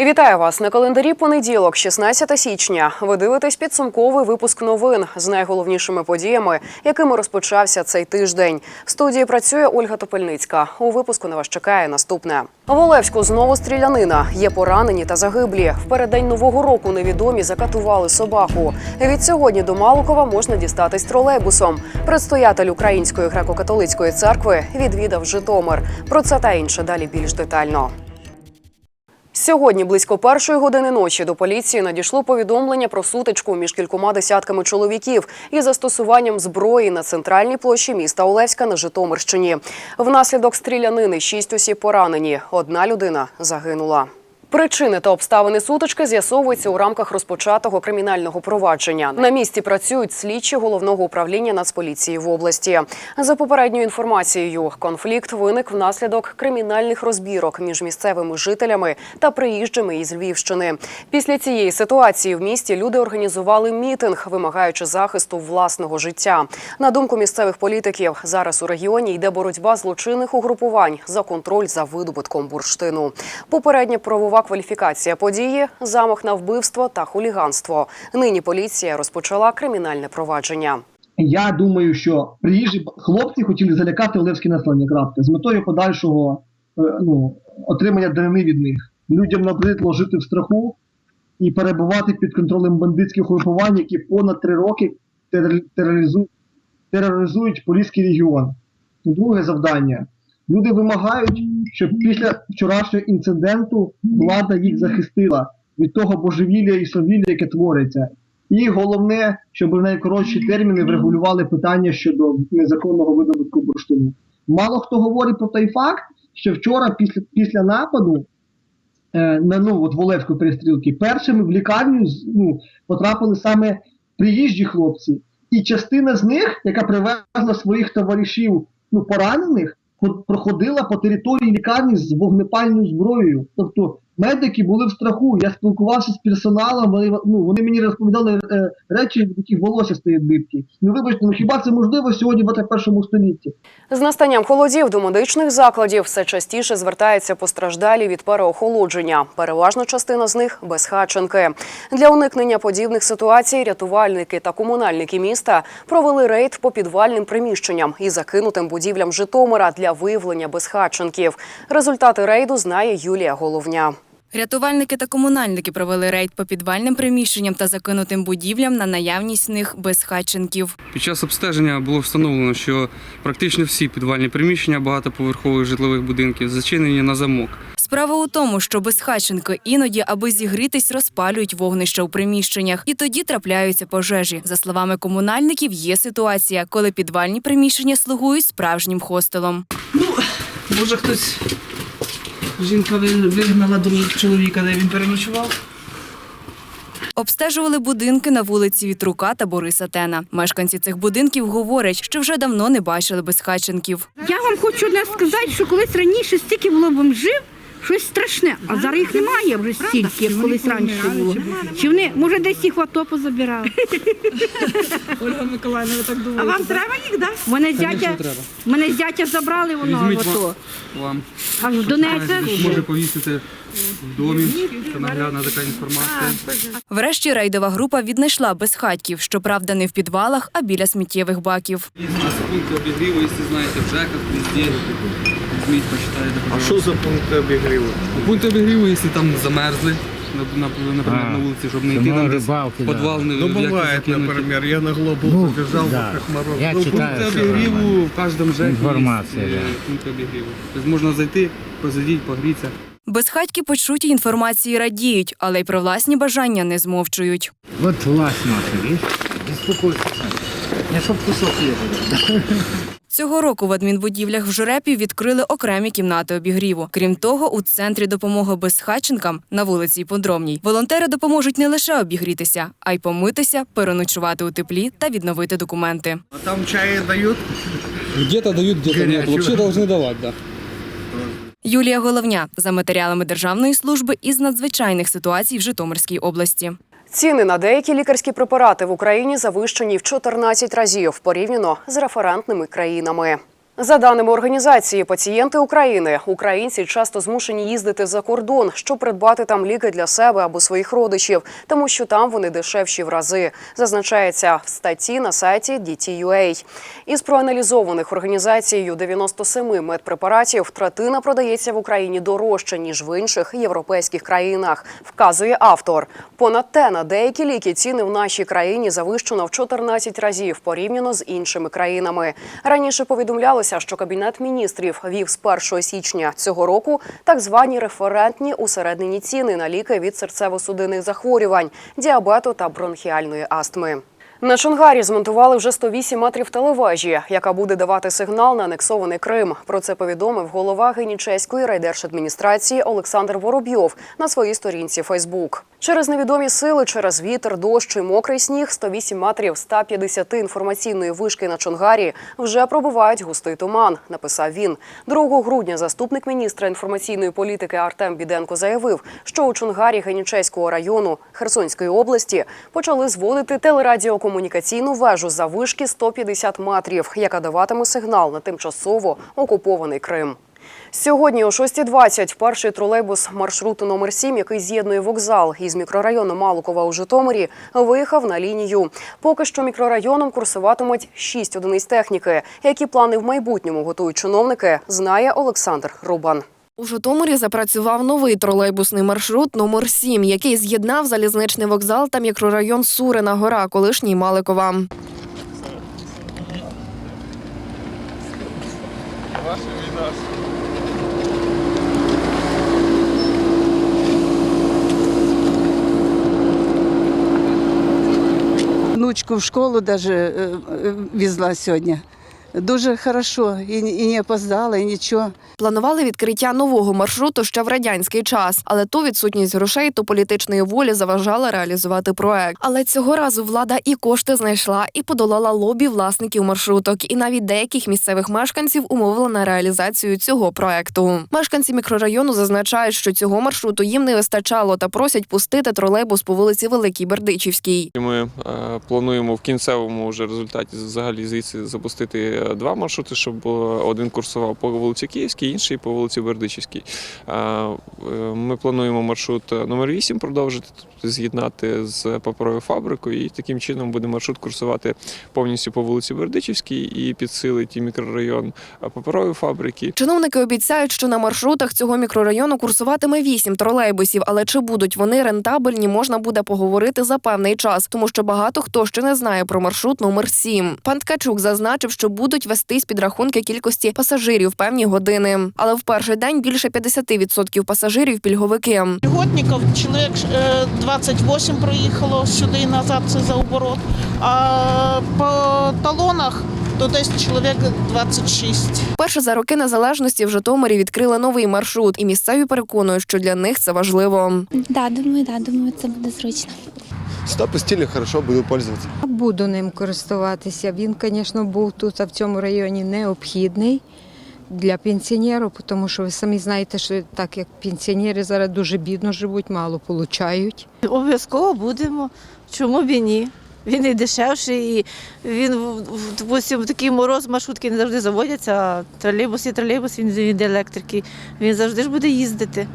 Вітаю вас на календарі понеділок, 16 січня. Ви дивитесь підсумковий випуск новин з найголовнішими подіями, якими розпочався цей тиждень. В студії працює Ольга Топельницька. У випуску на вас чекає наступне. В Олевську знову стрілянина. Є поранені та загиблі. В переддень нового року невідомі закатували собаку. Від сьогодні до Малукова можна дістатись тролейбусом. Предстоятель Української греко-католицької церкви відвідав Житомир. Про це та інше далі більш детально. Сьогодні близько першої години ночі до поліції надійшло повідомлення про сутичку між кількома десятками чоловіків і застосуванням зброї на центральній площі міста Олевська на Житомирщині. Внаслідок стрілянини шість осіб поранені. Одна людина загинула. Причини та обставини сутички з'ясовуються у рамках розпочатого кримінального провадження. На місці працюють слідчі головного управління Нацполіції в області. За попередньою інформацією, конфлікт виник внаслідок кримінальних розбірок між місцевими жителями та приїжджими із Львівщини. Після цієї ситуації в місті люди організували мітинг, вимагаючи захисту власного життя. На думку місцевих політиків, зараз у регіоні йде боротьба злочинних угрупувань за контроль за видобутком бурштину. Попередня правова кваліфікація події, замах на вбивство та хуліганство. Нині поліція розпочала кримінальне провадження. Я думаю, що приїжджі хлопці хотіли залякати Олевське населення крапка з метою подальшого е, ну, отримання данини від них. Людям набридло жити в страху і перебувати під контролем бандитських угрупувань, які понад три роки терор- тероризують, тероризують Поліський регіон. Друге завдання. Люди вимагають, щоб після вчорашнього інциденту влада їх захистила від того божевілля і совілля, яке твориться. І головне, щоб в найкоротші терміни врегулювали питання щодо незаконного видобутку бурштину. Мало хто говорить про той факт, що вчора, після, після нападу е, на ну, от Волевської перестрілки, першими в лікарню ну, потрапили саме приїжджі хлопці. І частина з них, яка привезла своїх товаришів ну, поранених, по- проходила по території лікарні з вогнепальною зброєю. Тобто медики були в страху. Я спілкувався з персоналом, вони, ну, вони мені розповідали е, речі, від яких волосся стає дибки. Ну вибачте, ну хіба це можливо сьогодні в 21 столітті? З настанням холодів до медичних закладів все частіше звертаються постраждалі від переохолодження. Переважна частина з них безхатченки. Для уникнення подібних ситуацій рятувальники та комунальники міста провели рейд по підвальним приміщенням і закинутим будівлям Житомира для виявлення безхатченків. Результати рейду знає Юлія Головня. Рятувальники та комунальники провели рейд по підвальним приміщенням та закинутим будівлям на наявність в них безхатченків. Під час обстеження було встановлено, що практично всі підвальні приміщення багатоповерхових житлових будинків зачинені на замок. Справа у тому, що безхатченки іноді, аби зігрітись, розпалюють вогнища у приміщеннях, і тоді трапляються пожежі. За словами комунальників, є ситуація, коли підвальні приміщення слугують справжнім хостелом. Ну Може хтось жінка ви- вигнала чоловіка, де він переночував? Обстежували будинки на вулиці Вітрука та Бориса Тена. Мешканці цих будинків говорять, що вже давно не бачили безхатченків. Я вам хочу не сказати, що колись раніше стільки було бомжів, щось страшне, а зараз їх немає вже стільки, як колись раніше було. Чи вони, може, десь їх в АТО позабирали? Ольга Миколаївна, ви так думаєте? А вам треба їх, так? Мене зятя, мене зятя забрали воно в Візьміть АТО. Вам Аж в Донецьк. може повісити в домі, це наглядна така інформація. Врешті рейдова група віднайшла безхатьків, щоправда, не в підвалах, а біля сміттєвих баків. Є у нас пункти обігріву, якщо знаєте, в ЖЕКах, везде. Візьміть, почитайте. А що за пункти обігріву? Пункти обігріву, якщо там замерзли, на- на- наприклад, на вулиці, щоб не йти Самої там в да. не Ну, бывает, например, я на глобус Ну, забежал да. в Кахмаров. Я Ну, читаю. Пункти обігріву в кожному ЖЕКі Інформація, є, е, да. пункти обігріву. Тобто можна зайти, посидіти, погрітися. Безхатьки почуті інформації радіють, але й про власні бажання не змовчують. Вот власть наша, видишь? Беспокойся. Я чтоб кусок ехал. Цього року в адмінбудівлях в Журепі відкрили окремі кімнати обігріву. Крім того, у центрі допомоги безхатченкам на вулиці Іпподромній волонтери допоможуть не лише обігрітися, а й помитися, переночувати у теплі та відновити документи. А там чаи дают? Где-то дают, где-то. Горячего. Вообще должны давать, да. Юлія Головня за матеріалами Державної служби із надзвичайних ситуацій в Житомирській області. Ціни на деякі лікарські препарати в Україні завищені в 14 разів порівняно з референтними країнами. За даними організації пацієнти України, українці часто змушені їздити за кордон, щоб придбати там ліки для себе або своїх родичів, тому що там вони дешевші в рази. Зазначається в статті на сайті DT.ua. Із проаналізованих організацією 97 медпрепаратів третина продається в Україні дорожче ніж в інших європейських країнах. Вказує автор. Понад те на деякі ліки ціни в нашій країні завищено в 14 разів порівняно з іншими країнами. Раніше повідомлялося, що кабінет міністрів вів з 1 січня цього року так звані референтні усереднені ціни на ліки від серцево-судинних захворювань, діабету та бронхіальної астми. На Чонгарі змонтували вже 108 метрів телевежі, яка буде давати сигнал на анексований Крим. Про це повідомив голова Генічеської райдержадміністрації Олександр Воробйов на своїй сторінці Фейсбук. Через невідомі сили, через вітер, дощ і мокрий сніг 108 метрів 150 інформаційної вишки на Чонгарі вже пробувають густий туман, написав він. 2 грудня заступник міністра інформаційної політики Артем Біденко заявив, що у Чонгарі Генічеського району Херсонської області почали зводити телерадіокомунікаційну вежу за вишки 150 метрів, яка даватиме сигнал на тимчасово окупований Крим. Сьогодні о 6.20 перший тролейбус маршруту номер 7, який з'єднує вокзал із мікрорайону Малукова у Житомирі, виїхав на лінію. Поки що мікрорайоном курсуватимуть 6 одиниць техніки. Які плани в майбутньому готують чиновники, знає Олександр Рубан. У Житомирі запрацював новий тролейбусний маршрут номер 7, який з'єднав залізничний вокзал та мікрорайон Сурина Гора, колишній Маликова. внучку в школу даже э, э, везла сьогодні. Дуже хорошо, і, і не опоздала, і нічого. Планували відкриття нового маршруту ще в радянський час, але то відсутність грошей, то політичної волі заважала реалізувати проект. Але цього разу влада і кошти знайшла, і подолала лобі власників маршруток, і навіть деяких місцевих мешканців умовила на реалізацію цього проекту. Мешканці мікрорайону зазначають, що цього маршруту їм не вистачало та просять пустити тролейбус по вулиці Великій Бердичівській. Ми е, плануємо в кінцевому вже результаті взагалі звідси запустити два маршрути, щоб е, один курсував по вулиці Київській, інший по вулиці Бердичівській. Е, е, Ми плануємо маршрут номер 8 продовжити, тобто з'єднати з паперовою фабрикою, і таким чином буде маршрут курсувати повністю по вулиці Бердичівській і підсилить мікрорайон паперової фабрики. Чиновники обіцяють, що на маршрутах цього мікрорайону курсуватиме вісім тролейбусів, але чи будуть вони рентабельні, можна буде поговорити за певний час, тому що багато хто ще не знає про маршрут номер 7. Пан Ткачук зазначив, що будуть вестись підрахунки кількості пасажирів в певні години. Але в перший день більше 50% пасажирів пільговики. Льготників чоловік е, 28 проїхало сюди і назад, це за оборот. А по талонах то десь чоловік 26. Перше за роки незалежності в Житомирі відкрили новий маршрут, і місцеві переконують, що для них це важливо. Да, думаю, да, думаю, це буде зручно. Сюди пустили, хорошо, буду пользуватися. Буду ним користуватися. Він, звісно, був тут, а в цьому районі необхідний для пенсіонерів, тому що ви самі знаєте, що так як пенсіонери зараз дуже бідно живуть, мало получають. Обов'язково будемо. Чому б і ні? Він і дешевший, і він допустим, в такий мороз маршрутки не завжди заводяться, а тролейбус і тролейбус, він від електрики. Він завжди ж буде їздити.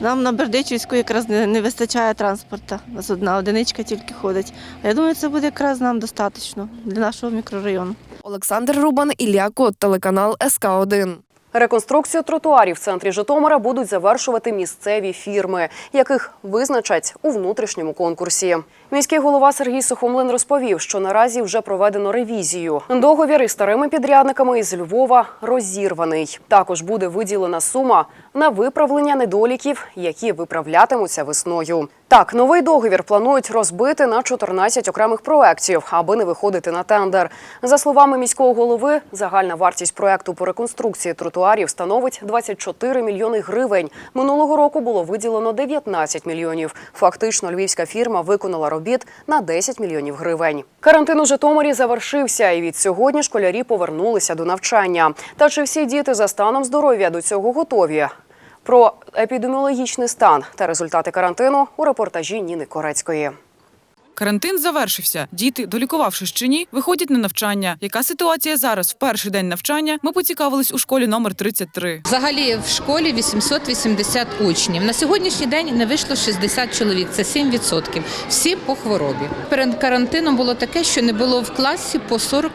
Нам на Бердичівську якраз не, не вистачає транспорту. У нас одна одиничка тільки ходить. А я думаю, це буде якраз нам достатньо для нашого мікрорайону. Олександр Рубан, Ілля Кот, телеканал СК 1 Реконструкцію тротуарів в центрі Житомира будуть завершувати місцеві фірми, яких визначать у внутрішньому конкурсі. Міський голова Сергій Сухомлин розповів, що наразі вже проведено ревізію. Договір із старими підрядниками із Львова розірваний. Також буде виділена сума на виправлення недоліків, які виправлятимуться весною. Так, новий договір планують розбити на 14 окремих проєктів, аби не виходити на тендер. За словами міського голови, загальна вартість проекту по реконструкції тротуарів становить 24 мільйони гривень. Минулого року було виділено 19 мільйонів. Фактично, львівська фірма виконала робіт на 10 мільйонів гривень. Карантин у Житомирі завершився, і від сьогодні школярі повернулися до навчання. Та чи всі діти за станом здоров'я до цього готові? Про епідеміологічний стан та результати карантину у репортажі Ніни Корецької. Карантин завершився. Діти, долікувавшись чи ні, виходять на навчання. Яка ситуація зараз в перший день навчання? Ми поцікавились у школі номер 33. Взагалі в школі 880 учнів. На сьогоднішній день не вийшло 60 чоловік, це 7%. Всі по хворобі. Перед карантином було таке, що не було в класі по 40-50%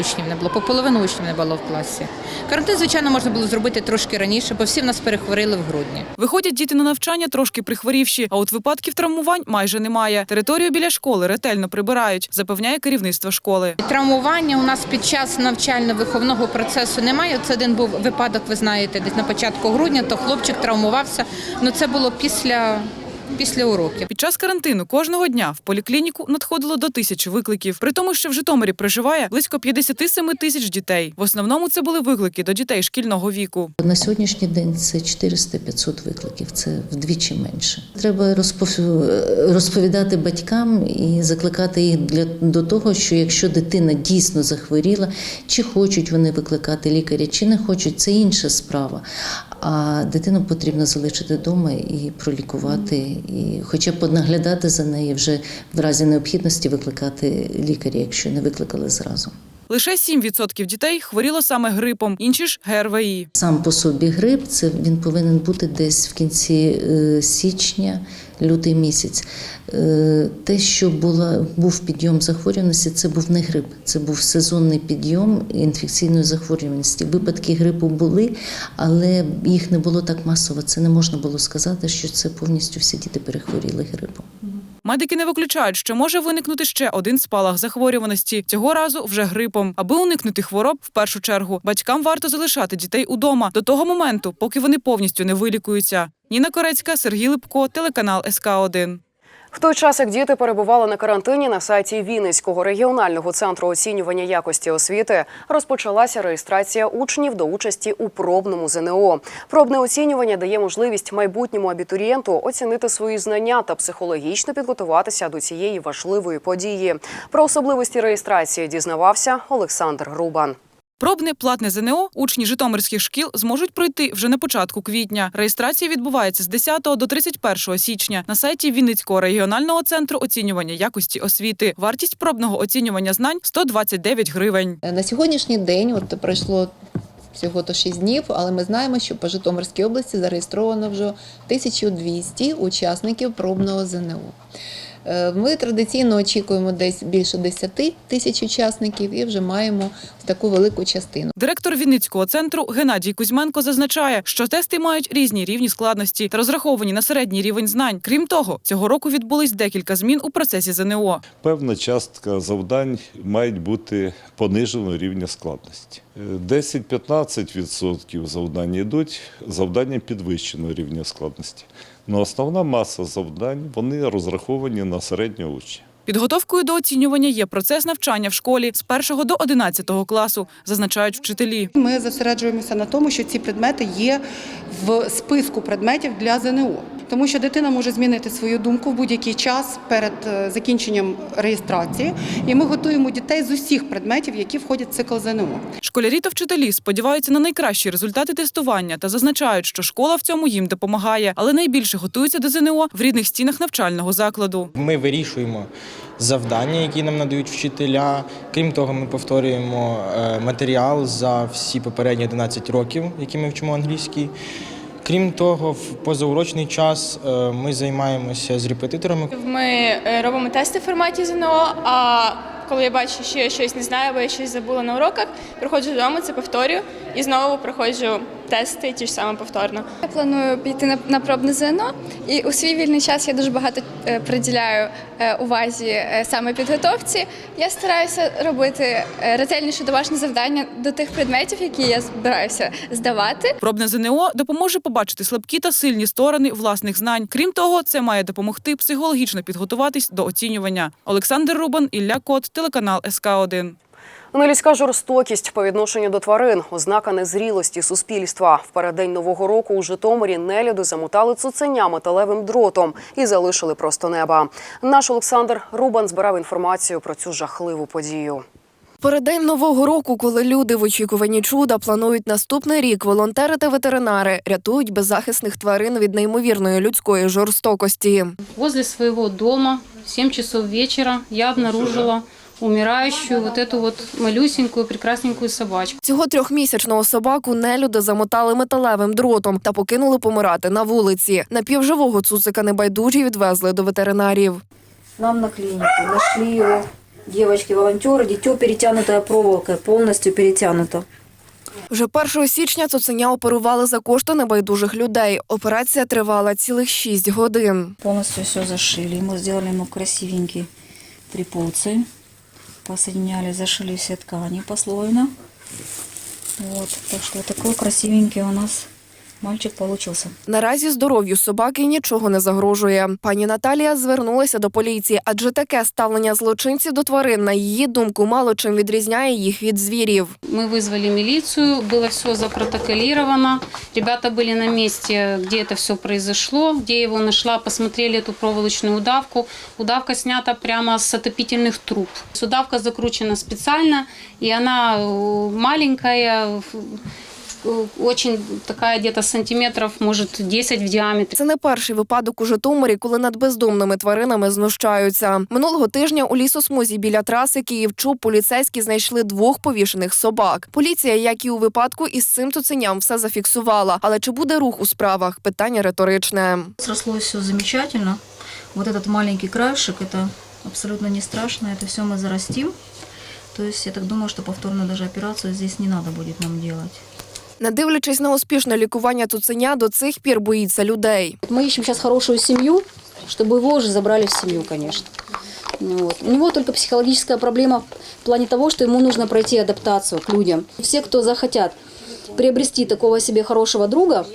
учнів не було, по половину учнів не було в класі. Карантин, звичайно, можна було зробити трошки раніше, бо всі в нас перехворіли в грудні. Виходять діти на навчання трошки прихворівші, а от випадків травмувань майже немає. Територію біля школи ретельно прибирають, запевняє керівництво школи. Травмування у нас під час навчально-виховного процесу немає. Це один був випадок, ви знаєте, десь на початку грудня, то хлопчик травмувався. Ну це було після, після уроків. Під час карантину кожного дня в поліклініку надходило до тисячі викликів. При тому, що в Житомирі проживає близько 57 тисяч дітей. В основному це були виклики до дітей шкільного віку. На сьогоднішній день це 400-500 викликів, це вдвічі менше. Треба розпов- розповідати батькам і закликати їх для до того, що якщо дитина дійсно захворіла, чи хочуть вони викликати лікаря, чи не хочуть, це інша справа. А дитину потрібно залишити вдома і пролікувати, і хоча б наглядати за нею вже в разі необхідності викликати лікаря, якщо не викликали зразу. Лише 7% дітей хворіло саме грипом, інші ж ГРВІ. Сам по собі грип це він повинен бути десь в кінці е, січня, лютий місяць. Е, Те, що була, був підйом захворюваності, це був не грип, це був сезонний підйом інфекційної захворюваності. Випадки грипу були, але їх не було так масово. Це не можна було сказати, що це повністю всі діти перехворіли грипом. Медики не виключають, що може виникнути ще один спалах захворюваності цього разу вже грипом. Аби уникнути хвороб, в першу чергу батькам варто залишати дітей удома до того моменту, поки вони повністю не вилікуються. Ніна Корецька, Сергій Липко, телеканал СК 1 В той час, як діти перебували на карантині на сайті Вінницького регіонального центру оцінювання якості освіти, розпочалася реєстрація учнів до участі у пробному ЗНО. Пробне оцінювання дає можливість майбутньому абітурієнту оцінити свої знання та психологічно підготуватися до цієї важливої події. Про особливості реєстрації дізнавався Олександр Рубан. Пробне платне ЗНО учні житомирських шкіл зможуть пройти вже на початку квітня. Реєстрація відбувається з 10 до 31 січня на сайті Вінницького регіонального центру оцінювання якості освіти. Вартість пробного оцінювання знань 129 гривень. На сьогоднішній день от пройшло всього то 6 днів, але ми знаємо, що по Житомирській області зареєстровано вже 1200 учасників пробного ЗНО. Е, Ми традиційно очікуємо десь більше 10 тисяч учасників і вже маємо таку велику частину. Директор Вінницького центру Геннадій Кузьменко зазначає, що тести мають різні рівні складності та розраховані на середній рівень знань. Крім того, цього року відбулись декілька змін у процесі ЗНО. Певна частка завдань мають бути пониженого рівня складності. Е, 10-15% завдань йдуть завдання підвищеного рівня складності. Но основна маса завдань вони розраховані на середню учня. Підготовкою до оцінювання є процес навчання в школі з 1 до 11 класу, зазначають вчителі. Ми зосереджуємося на тому, що ці предмети є в списку предметів для ЗНО. Тому що дитина може змінити свою думку в будь-який час перед е, закінченням реєстрації, і ми готуємо дітей з усіх предметів, які входять в цикл ЗНО. Школярі та вчителі сподіваються на найкращі результати тестування та зазначають, що школа в цьому їм допомагає, але найбільше готуються до ЗНО в рідних стінах навчального закладу. Ми вирішуємо завдання, які нам надають вчителя. Крім того, ми повторюємо е, матеріал за всі попередні 11 років, які ми вчимо англійський. Крім того, в позаурочний час е, ми займаємося з репетиторами. Ми е, робимо тести в форматі ЗНО, а коли я бачу, що я щось не знаю, або я щось забула на уроках, приходжу додому, це повторюю і знову проходжу тести ті ж саме повторно. Я планую піти на, на пробне ЗНО, і у свій вільний час я дуже багато е, приділяю е, увазі е, саме підготовці. Я стараюся робити е, ретельніше домашні завдання до тих предметів, які я збираюся здавати. Пробне ЗНО допоможе побачити слабкі та сильні сторони власних знань. Крім того, це має допомогти психологічно підготуватись до оцінювання. Олександр Рубан, Ілля Кот, телеканал СК 1 Нелюдська жорстокість по відношенню до тварин, ознака незрілості суспільства. В переддень нового року у Житомирі нелюди замотали цуценя металевим дротом і залишили просто неба. Наш Олександр Рубан збирав інформацію про цю жахливу подію. Переддень нового року, коли люди в очікуванні чуда планують наступний рік, волонтери та ветеринари рятують беззахисних тварин від неймовірної людської жорстокості. Возле своего дома в 7 часов вечера я обнаружила умирающую вот эту вот малюсенькую прекрасненькую собачку. Цього трьохмісячного собаку нелюди замотали металевим дротом та покинули помирати на вулиці. Напівживого цуцика небайдужі відвезли до ветеринарів. нам на клинику. Нашли его девочки-волонтеры, дитё перетянутое проволокой, полностью перетянуто. Вже 1 січня цуценя оперували за кошти небайдужих людей. Операція тривала цілих 6 годин. Полностью все зашили. Мы сделали ему красивенькие припуцы. Посоединяли, зашили все ткани послойно. Вот. Так что такой красивенький у нас мальчик получился. Наразі здоров'ю собаки нічого не загрожує. Пані Наталія звернулася до поліції, адже таке ставлення злочинців до тварин, на її думку, мало чим відрізняє їх від звірів. Мы вызвали милицию, было все запротоколировано. Ребята были на месте, где это все произошло, где я его нашла, посмотрели эту проволочную удавку. Удавка снята прямо с отопительных труб. Удавка закручена специально, и она э, маленькая, в- э, очень такая где-то сантиметров, может, 10 в диаметре. Це не перший випадок у Житомирі, коли над бездомними тваринами знущаються. Минулого тижня у лісосмузі біля траси Київ-Чуб поліцейські знайшли двох повішених собак. Поліція, як і у випадку, із цим цуценям все зафіксувала. Але чи буде рух у справах? Питання риторичне. Срослось все замечательно. Вот этот маленький краешек, это абсолютно не страшно, это все мы зарастим. То есть я так думаю, что повторно даже операцию здесь не надо будет нам делать. Не дивлячись на успішне лікування цуценя, до цих пір боїться людей. Мы ищем сейчас хорошую семью, чтобы его уже забрали в конечно. Ну Вот. У него только психологическая проблема в плане того, что ему нужно пройти адаптацию к людям. Все, кто захотят приобрести такого себе хорошего друга,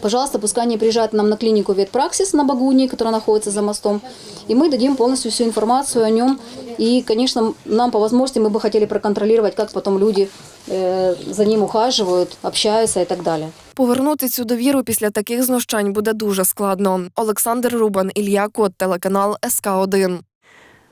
пожалуйста, пускай они приезжают нам на клинику Ветпраксис на Багуни, которая находится за мостом, и мы дадим полностью всю информацию о нем. И, конечно, нам по возможности мы бы хотели проконтролировать, как потом люди э, за ним ухаживают, общаются и так далее. Повернути цю довіру після таких знущань буде дуже складно. Олександр Рубан, Ілля Кот, телеканал СК 1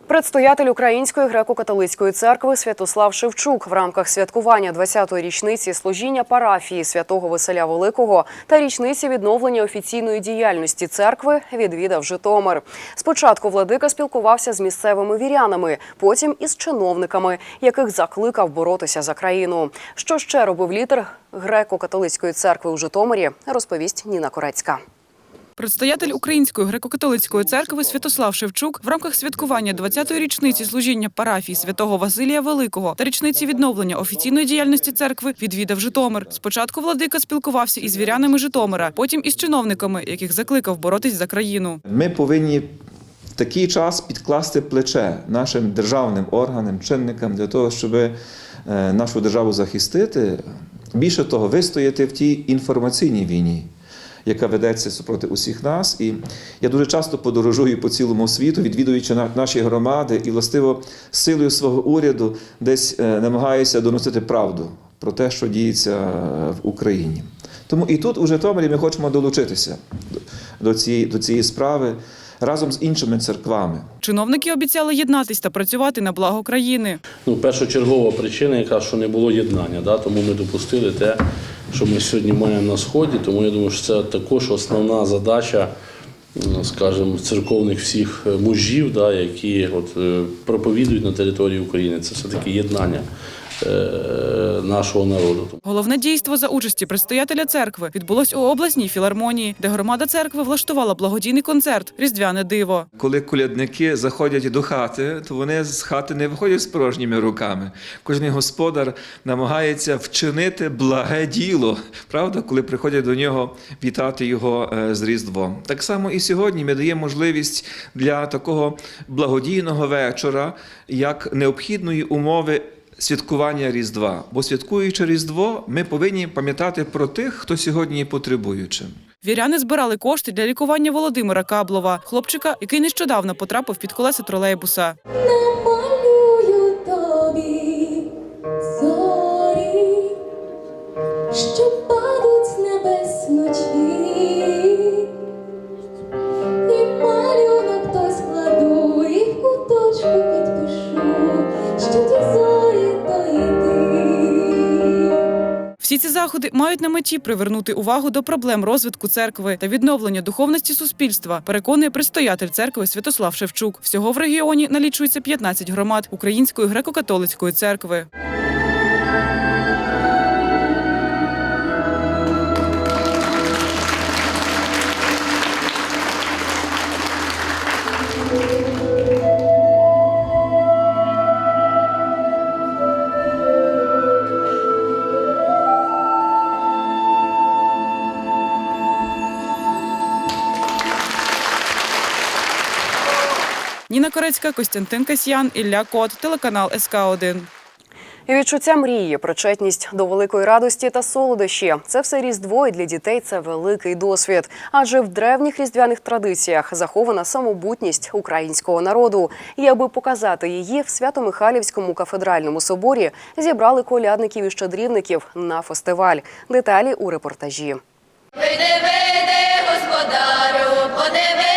Предстоятель Української греко-католицької церкви Святослав Шевчук в рамках святкування 20-ї річниці служіння парафії святого Василя Великого та річниці відновлення офіційної діяльності церкви відвідав Житомир. Спочатку владика спілкувався з місцевими вірянами, потім із чиновниками, яких закликав боротися за країну. Що ще робив лідер греко-католицької церкви у Житомирі, розповість Ніна Корецька. Предстоятель Української греко-католицької церкви Святослав Шевчук в рамках святкування 20-ї річниці служіння парафії святого Василія Великого та річниці відновлення офіційної діяльності церкви відвідав Житомир. Спочатку владика спілкувався із вірянами Житомира, потім із чиновниками, яких закликав боротись за країну. Ми повинні в такий час підкласти плече нашим державним органам, чинникам для того, щоб е, нашу державу захистити. Більше того, вистояти в тій інформаційній війні, яка ведеться супроти усіх нас. І я дуже часто подорожую по цілому світу, відвідуючи на- наші громади, і властиво силою свого уряду десь е, намагаюся доносити правду про те, що діється е, в Україні. Тому і тут, у Житомирі, ми хочемо долучитися до- до цієї, до цієї справи разом з іншими церквами. Чиновники обіцяли єднатись та працювати на благо країни. Ну, першочергова причина, яка що не було єднання, да? тому ми допустили те, що ми сьогодні маємо на сході. Тому я думаю, що це також основна задача, скажімо, церковних всіх мужів, да, які от, е, проповідують на території України. Це все-таки єднання е, нашого народу. Головне дійство за участі предстоятеля церкви відбулось у обласній філармонії, де громада церкви влаштувала благодійний концерт Різдвяне диво. Коли колядники заходять до хати, то вони з хати не виходять з порожніми руками. Кожен господар намагається вчинити благе діло, правда, коли приходять до нього вітати його е, з Різдвом. Так само і сьогодні ми даємо можливість для такого благодійного вечора, як необхідної умови. Святкування Різдва, бо святкуючи Різдво, ми повинні пам'ятати про тих, хто сьогодні потребуючи. потребуючим. Віряни збирали кошти для лікування Володимира Каблова, хлопчика, який нещодавно потрапив під колеса тролейбуса. Малюю тобі зорі, що падуть заходи мають на меті привернути увагу до проблем розвитку церкви та відновлення духовності суспільства. Переконує предстоятель церкви Святослав Шевчук. Всього в регіоні налічується 15 громад Української греко-католицької церкви. Ніна Корецька, Костянтин Касьян, Ілля Кот, телеканал СК 1 І відчуття мрії, причетність до великої радості та солодощі це все різдво, і для дітей це великий досвід. Адже в древніх різдвяних традиціях захована самобутність українського народу. І аби показати її, в Свято-Михайлівському кафедральному соборі зібрали колядників і щедрівників на фестиваль. Деталі у репортажі. Вийди, вийди, господарю, подивися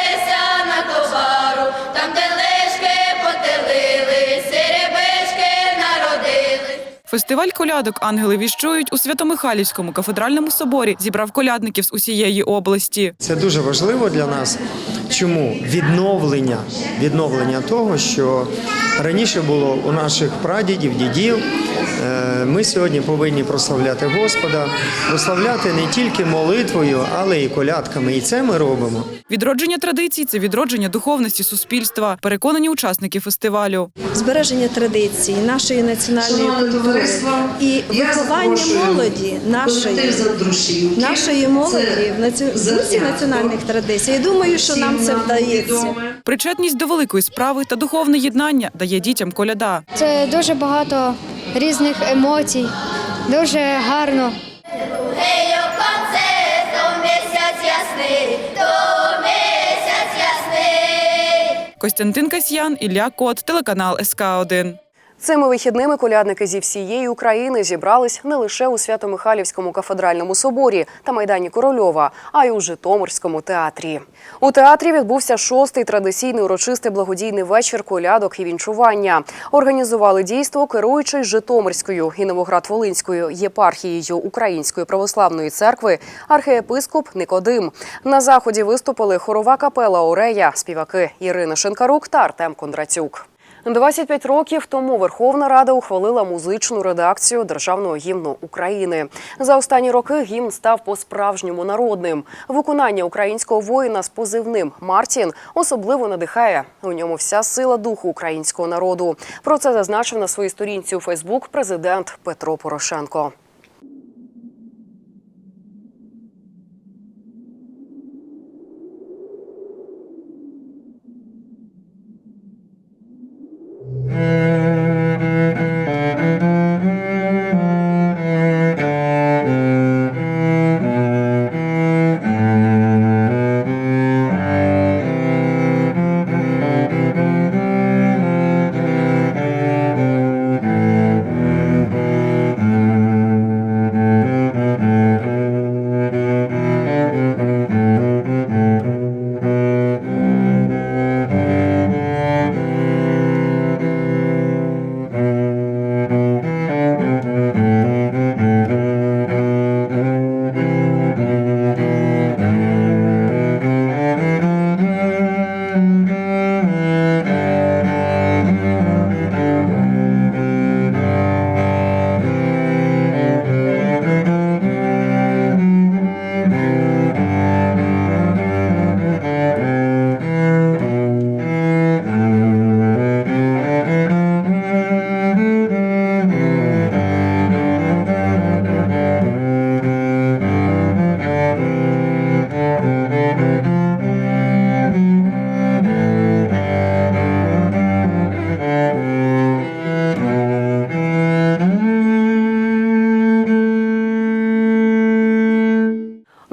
Фестиваль колядок Ангели віщують у Свято-Михайлівському кафедральному соборі зібрав колядників з усієї області. Це дуже важливо для нас. Чому відновлення, відновлення того, що раніше було у наших прадідів, дідів. Е, Ми сьогодні повинні прославляти Господа, прославляти не тільки молитвою, але і колядками. І це ми робимо. Відродження традицій це відродження духовності суспільства. Переконані учасники фестивалю. збереження традицій, нашої національної культури і виховання молоді нашої, нашої молоді в наці... національних традицій. Я думаю, що нам це вдається. Причетність до великої справи та духовне єднання дає дітям коляда. Це дуже багато різних емоцій, дуже гарно. Костянтин Касьян, Ілля Кот, телеканал СК 1 Цими вихідними колядники зі всієї України зібрались не лише у Свято-Михайлівському кафедральному соборі та майдані Корольова, а й у Житомирському театрі. У театрі відбувся шостий традиційний урочистий благодійний вечір колядок і вінчування. Організували дійство керуючий Житомирською і Новоград-Волинською єпархією Української православної церкви архієпископ Никодим. На заході виступили хорова капела Орея, співаки Ірина Шинкарук та Артем Кондратюк. 25 років тому Верховна Рада ухвалила музичну редакцію державного гімну України. За останні роки гімн став по-справжньому народним. Виконання українського воїна з позивним Мартін особливо надихає. У ньому вся сила духу українського народу. Про це зазначив на своїй сторінці у Фейсбук президент Петро Порошенко.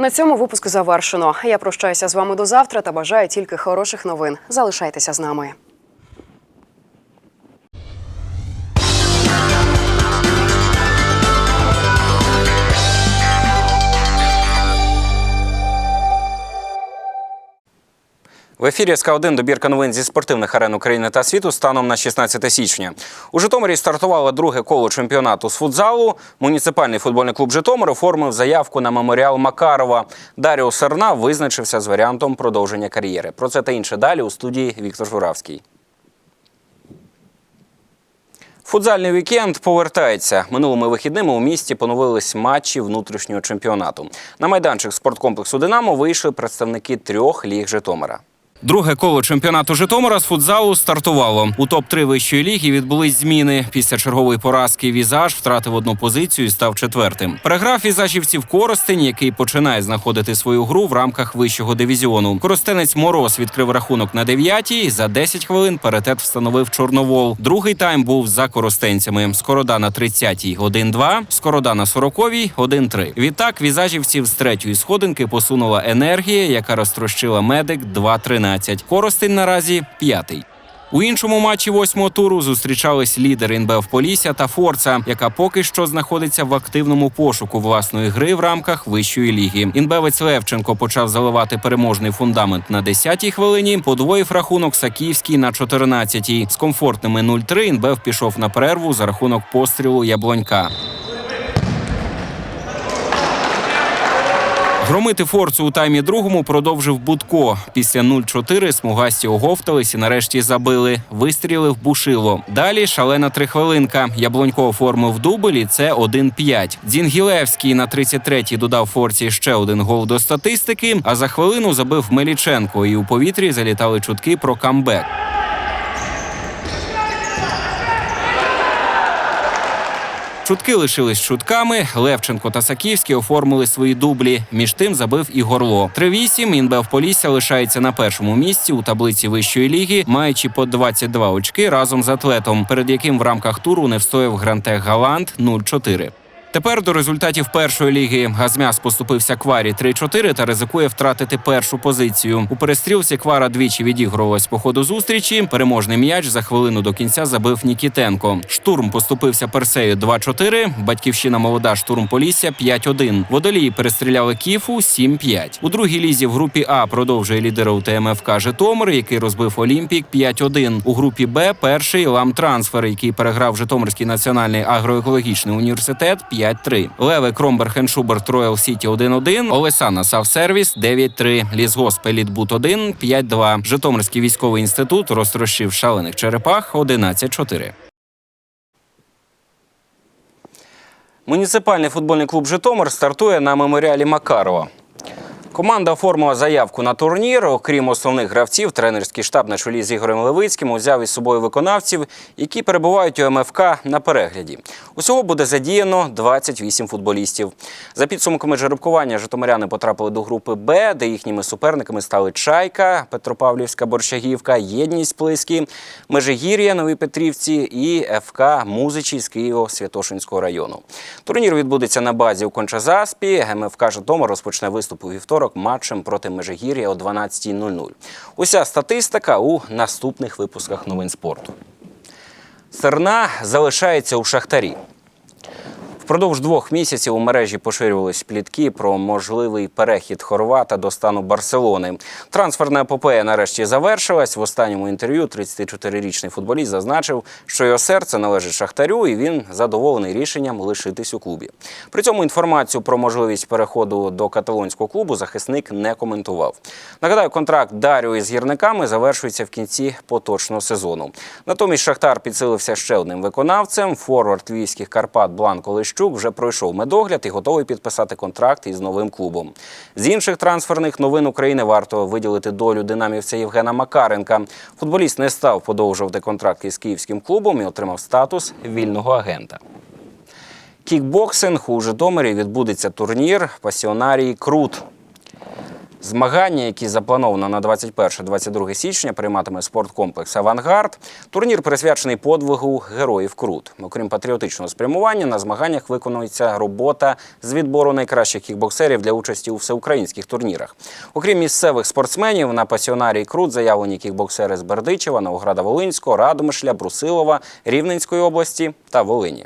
На цьому випуск завершено. Я прощаюся з вами до завтра та бажаю тільки хороших новин. Залишайтеся з нами. В ефірі СК 1 добірка новин зі спортивних арен України та світу станом на 16 січня. У Житомирі стартувало друге коло чемпіонату з футзалу. Муніципальний футбольний клуб Житомир оформив заявку на меморіал Макарова. Даріо Серна визначився з варіантом продовження кар'єри. Про це та інше далі у студії Віктор Журавський. Футзальний вікенд повертається. Минулими вихідними у місті поновились матчі внутрішнього чемпіонату. На майданчик спорткомплексу Динамо вийшли представники трьох ліг Житомира. Друге коло чемпіонату Житомира з футзалу стартувало. У топ-3 вищої ліги відбулись зміни. Після чергової поразки Візаж втратив одну позицію і став четвертим. Переграв візажівців Коростень, який починає знаходити свою гру в рамках вищого дивізіону. Коростенець Мороз відкрив рахунок на дев'ятій. За 10 хвилин паритет встановив Чорновол. Другий тайм був за коростенцями. Скорода на 30-й 1-2, Скорода на 40-й 1-3. Відтак візажівців з третьої сходинки посунула енергія, яка розтрощила медик 2-13. Коростень наразі п'ятий. У іншому матчі восьмого туру зустрічались лідер НБФ Полісся та Форца, яка поки що знаходиться в активному пошуку власної гри в рамках вищої ліги. Інбевець Левченко почав заливати переможний фундамент на 10-й хвилині. Подвоїв рахунок Саківський на 14-й. З комфортними 0-3 Інбев пішов на перерву за рахунок пострілу Яблонька. Громити форцу у таймі другому продовжив Будко. Після 0-4 смугасті оговтались і нарешті забили. Вистрілив Бушило. Далі шалена трихвилинка. Яблонько оформив дубль і це 1-5. Дзінгілевський на 33-й додав форці ще один гол до статистики. А за хвилину забив Меліченко. І у повітрі залітали чутки про камбек. Чутки лишились чутками. Левченко та Саківський оформили свої дублі. Між тим забив і горло. 3-8 Інбев Полісся лишається на першому місці у таблиці вищої ліги, маючи по 22 очки разом з атлетом, перед яким в рамках туру не встояв Грантех Галант 0-4. Тепер до результатів першої ліги Газмяс поступився Кварі 3-4 та ризикує втратити першу позицію. У перестрілці Квара двічі відігрувалась по ходу зустрічі. Переможний м'яч за хвилину до кінця забив Нікітенко. Штурм поступився Персею 2-4. Батьківщина молода штурм Полісся 5-1. Водолії перестріляли Кіфу 7-5. У другій лізі в групі А продовжує лідера УТМФК Житомир, який розбив Олімпік 5-1. У групі Б перший Ламтрансфер, який переграв Житомирський національний агроекологічний університет 5-3. Леве Кромберг Шуберт Роял Сіті 1-1. Олесана Савсервіс 9-3. Лісгосп Елітбут 1 5-2. Житомирський військовий інститут розтрощив шалених черепах 11-4. Муніципальний футбольний клуб Житомир стартує на меморіалі Макарова. Команда оформила заявку на турнір. Окрім основних гравців, тренерський штаб на чолі з Ігорем Левицьким узяв із собою виконавців, які перебувають у МФК на перегляді. Усього буде задіяно 28 футболістів. За підсумками жеребкування, житомиряни потрапили до групи Б, де їхніми суперниками стали Чайка, Петропавлівська Борщагівка, Єдність Плиські, Межигір'я, Нові Петрівці і ФК Музичі з Києво-Святошинського району. Турнір відбудеться на базі у Кончазаспі. МФК Житомир розпочне виступ у вівторок матчем проти Межигір'я о 12.00. Уся статистика у наступних випусках новин спорту. Серна залишається у Шахтарі. Впродовж двох місяців у мережі поширювались плітки про можливий перехід хорвата до стану Барселони. Трансферна епопея нарешті завершилась. В останньому інтерв'ю 34-річний футболіст зазначив, що його серце належить Шахтарю, і він задоволений рішенням лишитись у клубі. При цьому інформацію про можливість переходу до каталонського клубу захисник не коментував. Нагадаю, контракт Даріо із гірниками завершується в кінці поточного сезону. Натомість Шахтар підсилився ще одним виконавцем. Форвард львівських Карпат Бланко Лищук вже пройшов медогляд і готовий підписати контракт із новим клубом. З інших трансферних новин України варто виділити долю динамівця Євгена Макаренка. Футболіст не став подовжувати контракт із київським клубом і отримав статус вільного агента. Кікбоксинг у Житомирі відбудеться турнір Пасіонарії Крут. Змагання, які заплановано на 21-22 січня, прийматиме спорткомплекс Авангард. Турнір присвячений подвигу героїв Крут. Окрім патріотичного спрямування, на змаганнях виконується робота з відбору найкращих кікбоксерів для участі у всеукраїнських турнірах. Окрім місцевих спортсменів, на пасіонарії Крут заявлені кікбоксери з Бердичева, Новограда Волинського, Радомишля, Брусилова, Рівненської області та Волині.